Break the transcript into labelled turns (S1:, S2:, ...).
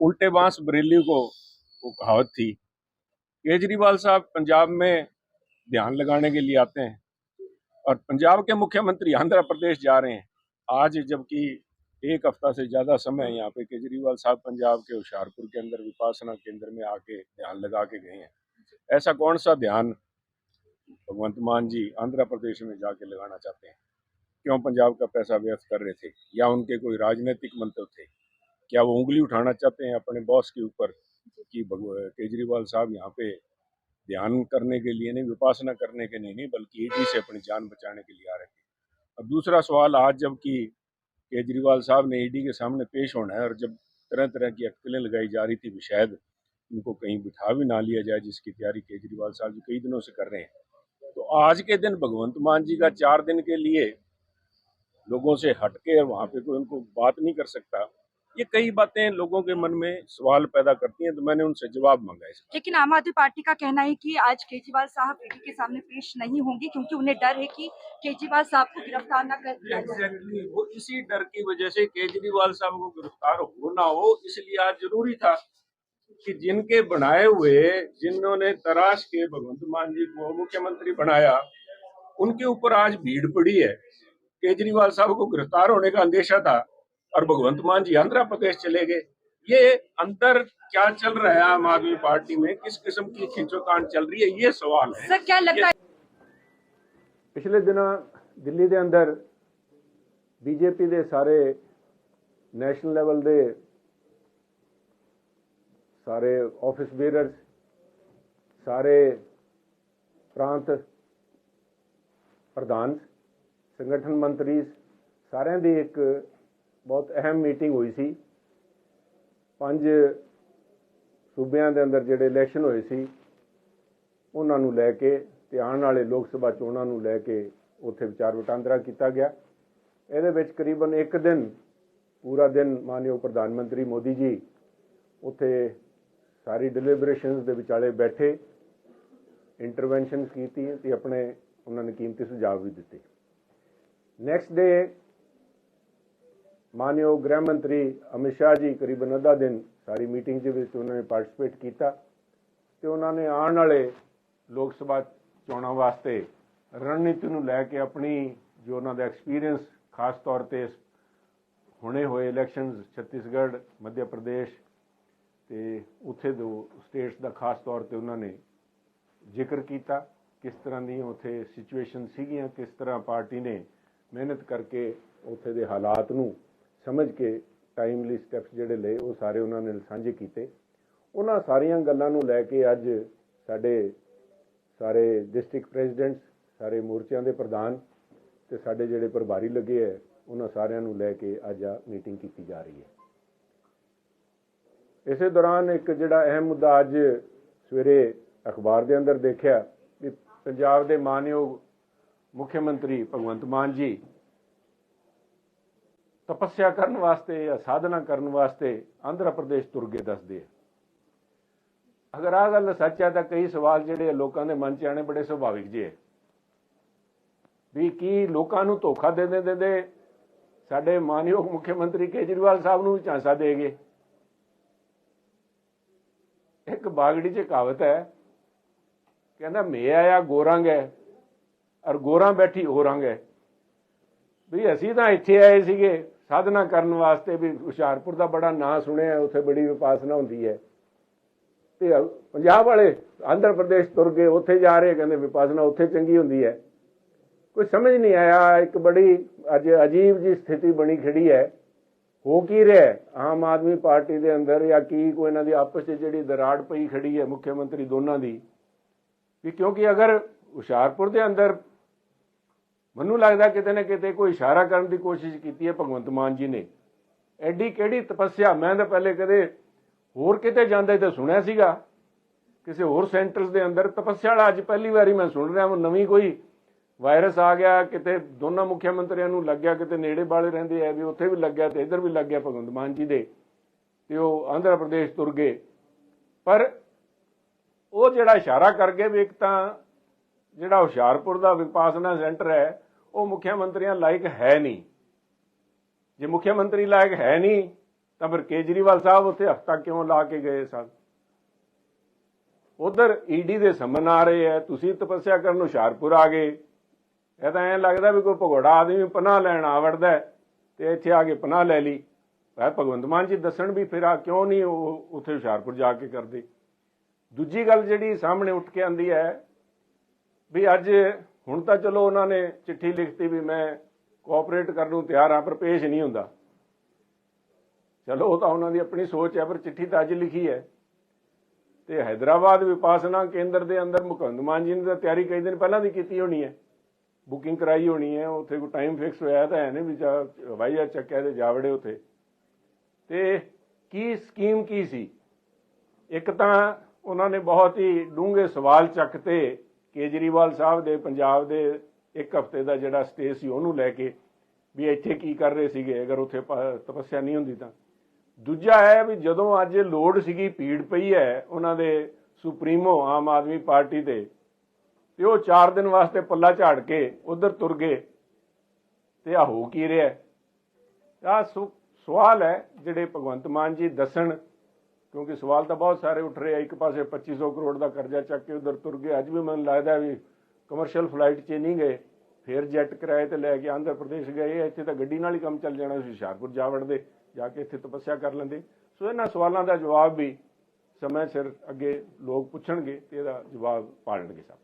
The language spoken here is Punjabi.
S1: उल्टे बाँस बरेली को वो कहावत थी। केजरीवाल साहब पंजाब में ध्यान लगाने के लिए आते हैं और पंजाब के मुख्यमंत्री आंध्र प्रदेश जा रहे हैं। आज जबकि एक हफ़्ता से ज़्यादा समय यहाँ पे केजरीवाल साहब पंजाब के होशियारपुर के अंदर विपासना केंद्र में आके ध्यान लगा के गए हैं। ऐसा कौन सा ध्यान भगवंत मान जी आंध्र प्रदेश में जाके लगाना चाहते हैं? क्यों पंजाब का पैसा व्यर्थ कर रहे थे? या उनके कोई राजनीतिक मंत्र थे? क्या वो उंगली उठाना चाहते हैं अपने बॉस के ऊपर कि केजरीवाल साहब यहाँ पे ध्यान करने के लिए नहीं विपासना करने के लिए नहीं बल्कि ईडी से अपनी जान बचाने के लिए आ रहे थे और दूसरा सवाल आज जबकि केजरीवाल साहब ने ईडी के सामने पेश होना है और जब तरह तरह की अटकलें लगाई जा रही थी भी शायद उनको कहीं बिठा भी ना लिया जाए जिसकी तैयारी केजरीवाल साहब जी कई दिनों से कर रहे हैं। तो आज के दिन भगवंत मान जी का चार दिन के लिए लोगों से हटके वहाँ पे कोई उनको बात नहीं कर सकता ये कई बातें लोगों के मन में सवाल पैदा करती हैं तो मैंने उनसे जवाब मांगा है
S2: लेकिन आम आदमी पार्टी का कहना है कि आज केजरीवाल साहब ईडी के सामने पेश नहीं होंगे क्योंकि उन्हें डर है कि केजरीवाल साहब को गिरफ़्तार न कर दिया जाए।
S1: एग्जैक्टली वो इसी डर की वजह से केजरीवाल साहब को गिरफ़्तार हो ना हो इसलिए आज ज़रूरी था कि जिनके बनाए हुए जिन्होंने तराश के भगवंत मान जी को मुख्यमंत्री बनाया उनके ऊपर आज भीड़ पड़ी है। केजरीवाल साहब को गिरफ़्तार होने का अंदेशा था। और भगवंत मान जी आंध्र प्रदेश चले गए ये अंदर क्या चल रहा है आम आदमी पार्टी में किस किस्म की खिंचोतान चल रही है ये सवाल है
S2: सर क्या लगता है
S3: ਪਿਛਲੇ ਦਿਨਾਂ ਦਿੱਲੀ ਦੇ ਅੰਦਰ ਬੀਜੇਪੀ ਦੇ ਸਾਰੇ ਨੈਸ਼ਨਲ ਲੈਵਲ ਦੇ ਸਾਰੇ ਆਫਿਸ ਬੀਅਰਰਸ ਸਾਰੇ ਪ੍ਰਾਂਤ ਪ੍ਰਧਾਨ ਸੰਗਠਨ ਮੰਤਰੀ ਸਾਰਿਆਂ ਦੀ ਇੱਕ ਬਹੁਤ ਅਹਿਮ ਮੀਟਿੰਗ ਹੋਈ ਸੀ। ਪੰਜ ਸੂਬਿਆਂ ਦੇ ਅੰਦਰ ਜਿਹੜੇ ਇਲੈਕਸ਼ਨ ਹੋਏ ਸੀ, ਉਹਨਾਂ ਨੂੰ ਲੈ ਕੇ ਤੇ ਆਉਣ ਵਾਲੇ ਲੋਕ ਸਭਾ ਚੋਣਾਂ ਨੂੰ ਲੈ ਕੇ ਉੱਥੇ ਵਿਚਾਰ ਵਟਾਂਦਰਾ ਕੀਤਾ ਗਿਆ। ਇਹਦੇ ਵਿੱਚ ਕਰੀਬਨ ਇੱਕ ਦਿਨ, ਪੂਰਾ ਦਿਨ ਮਾਨਯੋਗ ਪ੍ਰਧਾਨ ਮੰਤਰੀ ਮੋਦੀ ਜੀ ਉੱਥੇ ਸਾਰੀ ਡਿਲੀਬਰੇਸ਼ਨਸ ਦੇ ਵਿਚਾਲੇ ਬੈਠੇ ਇੰਟਰਵੈਂਸ਼ਨਸ ਕੀਤੀ ਤੇ ਆਪਣੇ, ਉਹਨਾਂ ਨੇ ਕੀਮਤੀ ਸੁਝਾਅ ਵੀ ਦਿੱਤੇ। ਨੈਕਸਟ ਡੇ ਮਾਨਯੋਗ ਗ੍ਰਹਿ ਮੰਤਰੀ ਅਮਿਤ ਸ਼ਾਹ ਜੀ ਕਰੀਬਨ ਅੱਧਾ ਦਿਨ ਸਾਰੀ ਮੀਟਿੰਗ ਦੇ ਵਿੱਚ ਉਹਨਾਂ ਨੇ ਪਾਰਟਿਸਿਪੇਟ ਕੀਤਾ ਤੇ ਉਹਨਾਂ ਨੇ ਆਉਣ ਵਾਲੇ ਲੋਕ ਸਭਾ ਚੋਣਾਂ ਵਾਸਤੇ ਰਣਨੀਤੀ ਨੂੰ ਲੈ ਕੇ ਆਪਣੀ ਜੋ ਉਹਨਾਂ ਦਾ ਐਕਸਪੀਰੀਅੰਸ ਖਾਸ ਤੌਰ ਤੇ ਹੁਣੇ ਹੋਏ ਇਲੈਕਸ਼ਨਸ ਛੱਤੀਸਗੜ੍ਹ ਮੱਧ ਪ੍ਰਦੇਸ਼ ਤੇ ਉੱਥੇ ਦੋ ਸਟੇਟਸ ਦਾ ਖਾਸ ਤੌਰ ਤੇ ਉਹਨਾਂ ਨੇ ਜ਼ਿਕਰ ਕੀਤਾ, ਕਿਸ ਤਰ੍ਹਾਂ ਦੀ ਉੱਥੇ ਸਿਚੁਏਸ਼ਨ ਸੀਗੀਆਂ, ਕਿਸ ਤਰ੍ਹਾਂ ਪਾਰਟੀ ਨੇ ਮਿਹਨਤ ਕਰਕੇ ਉੱਥੇ ਦੇ ਹਾਲਾਤ ਨੂੰ ਸਮਝ ਕੇ ਟਾਈਮਲੀ ਸਟੈਪਸ ਜਿਹੜੇ ਲਏ, ਉਹ ਸਾਰੇ ਉਹਨਾਂ ਨੇ ਸਾਂਝੇ ਕੀਤੇ। ਉਹਨਾਂ ਸਾਰੀਆਂ ਗੱਲਾਂ ਨੂੰ ਲੈ ਕੇ ਅੱਜ ਸਾਡੇ ਸਾਰੇ ਡਿਸਟ੍ਰਿਕਟ ਪ੍ਰੈਜ਼ੀਡੈਂਟਸ ਸਾਰੇ ਮੋਰਚਿਆਂ ਦੇ ਪ੍ਰਧਾਨ ਤੇ ਸਾਡੇ ਜਿਹੜੇ ਪ੍ਰਭਾਰੀ ਲੱਗੇ ਹੈ ਉਹਨਾਂ ਸਾਰਿਆਂ ਨੂੰ ਲੈ ਕੇ ਅੱਜ ਆ ਮੀਟਿੰਗ ਕੀਤੀ ਜਾ ਰਹੀ ਹੈ ਇਸੇ ਦੌਰਾਨ ਇੱਕ ਜਿਹੜਾ ਅਹਿਮ ਮੁੱਦਾ ਅੱਜ ਸਵੇਰੇ ਅਖਬਾਰ ਦੇ ਅੰਦਰ ਦੇਖਿਆ, ਵੀ ਪੰਜਾਬ ਦੇ ਮਾਨਯੋਗ ਮੁੱਖ ਮੰਤਰੀ ਭਗਵੰਤ ਮਾਨ ਜੀ ਤਪੱਸਿਆ ਕਰਨ ਵਾਸਤੇ ਜਾਂ ਸਾਧਨਾ ਕਰਨ ਵਾਸਤੇ ਆਂਧਰਾ ਪ੍ਰਦੇਸ਼ ਤੁਰ ਗਏ ਦੱਸਦੇ ਆ। ਅਗਰ ਆ ਗੱਲ ਸੱਚ ਹੈ ਤਾਂ ਕਈ ਸਵਾਲ ਜਿਹੜੇ ਲੋਕਾਂ ਦੇ ਮਨ 'ਚ ਆਣੇ ਬੜੇ ਸੁਭਾਵਿਕ ਜੇ ਵੀ ਕੀ ਲੋਕਾਂ ਨੂੰ ਧੋਖਾ ਦੇ ਦੇ ਦੇ ਸਾਡੇ ਮਾਨਯੋਗ ਮੁੱਖ ਮੰਤਰੀ ਕੇਜਰੀਵਾਲ ਸਾਹਿਬ ਨੂੰ ਵੀ ਝਾਂਸਾ ਦੇ ਗਏ? ਇੱਕ ਬਾਗੜੀ 'ਚ ਕਹਾਵਤ ਹੈ, ਕਹਿੰਦਾ ਮੈਂ ਆਇਆ ਗੋਰੰਗ ਹੈ ਔਰ ਗੋਰਾਂ ਬੈਠੀ ਹੋਰੰਗ ਹੈ। ਵੀ ਅਸੀਂ ਤਾਂ ਇੱਥੇ ਆਏ ਸੀਗੇ ਸਾਧਨਾ ਕਰਨ ਵਾਸਤੇ ਵੀ ਹੁਸ਼ਿਆਰਪੁਰ ਦਾ ਬੜਾ ਨਾਂ ਸੁਣਿਆ, ਉੱਥੇ ਬੜੀ ਵਿਪਾਸਨਾ ਹੁੰਦੀ ਹੈ। ਤੇ ਪੰਜਾਬ ਵਾਲੇ ਆਂਧਰ ਪ੍ਰਦੇਸ਼ ਤੁਰ ਗਏ, ਉੱਥੇ ਜਾ ਰਹੇ, ਕਹਿੰਦੇ ਵਿਪਾਸਨਾ ਉੱਥੇ ਚੰਗੀ ਹੁੰਦੀ ਹੈ। ਕੋਈ ਸਮਝ ਨਹੀਂ ਆਇਆ, ਇੱਕ ਬੜੀ ਅੱਜ ਅਜੀਬ ਜੀ ਸਥਿਤੀ ਬਣੀ ਖੜੀ ਹੈ। ਹੋ ਕੀ ਰਿਹਾ ਆਮ ਆਦਮੀ ਪਾਰਟੀ ਦੇ ਅੰਦਰ ਜਾਂ ਕੀ, ਕੋਈ ਇਹਨਾਂ ਦੀ ਆਪਸ ਵਿੱਚ ਜਿਹੜੀ ਦਰਾੜ ਪਈ ਖੜੀ ਹੈ ਮੁੱਖ ਮੰਤਰੀ ਦੋਨਾਂ ਦੀ, ਵੀ ਕਿਉਂਕਿ ਅਗਰ ਹੁਸ਼ਿਆਰਪੁਰ ਦੇ ਅੰਦਰ ਮੈਨੂੰ ਲੱਗਦਾ ਕਿਤੇ ਨਾ ਕਿਤੇ ਕੋਈ ਇਸ਼ਾਰਾ ਕਰਨ ਦੀ ਕੋਸ਼ਿਸ਼ ਕੀਤੀ ਹੈ ਭਗਵੰਤ ਮਾਨ ਜੀ ਨੇ। ਐਡੀ ਕਿਹੜੀ ਤਪੱਸਿਆ? ਮੈਂ ਤਾਂ ਪਹਿਲੇ ਕਦੇ ਹੋਰ ਕਿਤੇ ਜਾਂਦੇ ਤੇ ਸੁਣਿਆ ਸੀਗਾ। ਕਿਸੇ ਹੋਰ ਸੈਂਟਰਸ ਦੇ ਅੰਦਰ ਤਪੱਸਿਆ ਵਾਲਾ ਅੱਜ ਪਹਿਲੀ ਵਾਰੀ ਮੈਂ ਸੁਣ ਰਿਹਾ ਹਾਂ ਨਵੀਂ ਕੋਈ ਵਾਇਰਸ ਆ ਗਿਆ, ਕਿਤੇ ਦੋਨਾਂ ਮੁੱਖ ਮੰਤਰੀਆਂ ਨੂੰ ਲੱਗਿਆ, ਕਿਤੇ ਨੇੜੇ ਵਾਲੇ ਰਹਿੰਦੇ ਆ ਵੀ ਉੱਥੇ ਵੀ ਲੱਗਿਆ ਤੇ ਇੱਧਰ ਵੀ ਲੱਗਿਆ ਭਗਵੰਤ ਮਾਨ ਜੀ ਦੇ ਤੇ ਉਹ ਆਂਧਰਾ ਪ੍ਰਦੇਸ਼ ਤੁਰ ਗਏ। ਪਰ ਉਹ ਜਿਹੜਾ ਇਸ਼ਾਰਾ ਕਰ ਗਏ ਵੀ ਇੱਕ ਤਾਂ ਜਿਹੜਾ ਹੁਸ਼ਿਆਰਪੁਰ ਦਾ ਵਿਪਾਸਨਾ ਸੈਂਟਰ ਹੈ, ਉਹ ਮੁੱਖ ਮੰਤਰੀਆਂ ਲਾਇਕ ਹੈ ਨਹੀਂ। ਜੇ ਮੁੱਖ ਮੰਤਰੀ ਲਾਇਕ ਹੈ ਨਹੀਂ, ਤਾਂ ਫਿਰ ਕੇਜਰੀਵਾਲ ਸਾਹਿਬ ਉੱਥੇ ਹਫਤਾ ਕਿਉਂ ਲਾ ਕੇ ਗਏ ਸਨ? ਉਧਰ ਈਡੀ ਦੇ ਸਮਨ ਆ ਰਹੇ ਹੈ, ਤੁਸੀਂ ਤਪੱਸਿਆ ਕਰਨ ਹੁਸ਼ਿਆਰਪੁਰ ਆ ਗਏ। ਇਹ ਤਾਂ ਐਂ ਲੱਗਦਾ ਵੀ ਕੋਈ ਭਗੋੜਾ ਆਦਮੀ ਪਨਾਹ ਲੈਣ ਆਵੜਦਾ ਹੈ ਤੇ ਇੱਥੇ ਆ ਕੇ ਪਨਾਹ ਲੈ ਲਈ। ਪਰ ਭਗਵੰਤ ਮਾਨ ਜੀ ਦੱਸਣ ਵੀ ਫਿਰ ਆ ਕਿਉਂ ਨਹੀਂ ਉਹ ਉੱਥੇ ਹੁਸ਼ਿਆਰਪੁਰ ਜਾ ਕੇ ਕਰਦੇ। ਦੂਜੀ ਗੱਲ ਜਿਹੜੀ ਸਾਹਮਣੇ ਉੱਠ ਕੇ ਆਂਦੀ ਹੈ ਵੀ ਅੱਜ ਹੁਣ ਤਾਂ ਚਲੋ ਉਹਨਾਂ ਨੇ ਚਿੱਠੀ ਲਿਖਤੀ ਵੀ ਮੈਂ ਕੋਆਪਰੇਟ ਕਰਨ ਨੂੰ ਤਿਆਰ ਹਾਂ, ਪਰ ਪੇਸ਼ ਨਹੀਂ ਹੁੰਦਾ। ਚਲੋ ਉਹ ਤਾਂ ਉਹਨਾਂ ਦੀ ਆਪਣੀ ਸੋਚ ਹੈ, ਪਰ ਚਿੱਠੀ ਤਾਂ ਅੱਜ ਲਿਖੀ ਹੈ। ਤੇ ਹైదరాబాద్ ਵਿਪਾਸਨਾ ਕੇਂਦਰ ਦੇ ਅੰਦਰ ਮੁਕੰਦ ਮਾਨ ਜੀ ਨੇ ਤਾਂ ਤਿਆਰੀ ਕਈ ਦਿਨ ਪਹਿਲਾਂ ਦੀ ਕੀਤੀ ਹੋਣੀ ਹੈ। ਬੁਕਿੰਗ ਕਰਾਈ ਹੋਣੀ ਹੈ, ਉੱਥੇ ਕੋਈ ਟਾਈਮ ਫਿਕਸ ਹੋਇਆ ਤਾਂ ਹੈ ਨਹੀਂ ਵੀ ਹਵਾਈ ਜਹਾਜ਼ ਚੱਕਿਆ ਤੇ ਜਾਵੜੇ ਉੱਥੇ। ਤੇ ਕੀ ਸਕੀਮ ਕੀ ਸੀ? ਇੱਕ ਤਾਂ ਉਹਨਾਂ ਨੇ ਬਹੁਤ ਹੀ ਡੂੰਘੇ ਸਵਾਲ ਚੱਕਤੇ ਕੇਜਰੀਵਾਲ ਸਾਹਿਬ ਦੇ ਪੰਜਾਬ ਦੇ ਇੱਕ ਹਫ਼ਤੇ ਦਾ ਜਿਹੜਾ ਸਟੇ ਸੀ, ਉਹਨੂੰ ਲੈ ਕੇ ਵੀ ਇੱਥੇ ਕੀ ਕਰ ਰਹੇ ਸੀਗੇ, ਅਗਰ ਉੱਥੇ ਤਪੱਸਿਆ ਨਹੀਂ ਹੁੰਦੀ ਤਾਂ। ਦੂਜਾ ਹੈ ਵੀ ਜਦੋਂ ਅੱਜ ਲੋੜ ਸੀਗੀ, ਭੀੜ ਪਈ ਹੈ ਉਹਨਾਂ ਦੇ ਸੁਪਰੀਮੋ ਆਮ ਆਦਮੀ ਪਾਰਟੀ ਦੇ ਤੇ ਉਹ 4 ਦਿਨ ਵਾਸਤੇ ਪੱਲਾ ਝਾੜ ਕੇ ਉਧਰ ਤੁਰ ਗਏ। ਤੇ ਆ ਹੋ ਕੀ ਰਿਹਾ? ਆ ਸਵਾਲ ਹੈ ਜਿਹੜੇ ਭਗਵੰਤ ਮਾਨ ਜੀ ਦੱਸਣ ਕਿਉਂਕਿ ਸਵਾਲ ਤਾਂ ਬਹੁਤ ਸਾਰੇ ਉੱਠ ਰਹੇ ਆ। ਇੱਕ ਪਾਸੇ 2500 ਕਰੋੜ ਦਾ ਕਰਜ਼ਾ ਚੱਕ ਕੇ ਉਧਰ ਤੁਰ ਗਏ। ਅੱਜ ਵੀ ਮੈਨੂੰ ਲੱਗਦਾ ਵੀ ਕਮਰਸ਼ੀਅਲ ਫਲਾਈਟ 'ਚ ਨਹੀਂ ਗਏ, ਫਿਰ ਜੈਟ ਕਿਰਾਏ ਤੇ ਲੈ ਕੇ ਆਂਧਰਾ ਪ੍ਰਦੇਸ਼ ਗਏ। ਇੱਥੇ ਤਾਂ ਗੱਡੀ ਨਾਲ ਹੀ ਕੰਮ ਚੱਲ ਜਾਣਾ ਸੀ ਹੁਸ਼ਿਆਰਪੁਰ ਜਾ ਵੜਦੇ, ਜਾ ਕੇ ਇੱਥੇ ਤਪੱਸਿਆ ਕਰ ਲੈਂਦੇ। ਸੋ ਇਹਨਾਂ ਸਵਾਲਾਂ ਦਾ ਜਵਾਬ ਵੀ ਸਮੇਂ ਸਿਰ ਅੱਗੇ ਲੋਕ ਪੁੱਛਣਗੇ ਤੇ ਇਹਦਾ ਜਵਾਬ ਪਾੜਨਗੇ ਸਭ।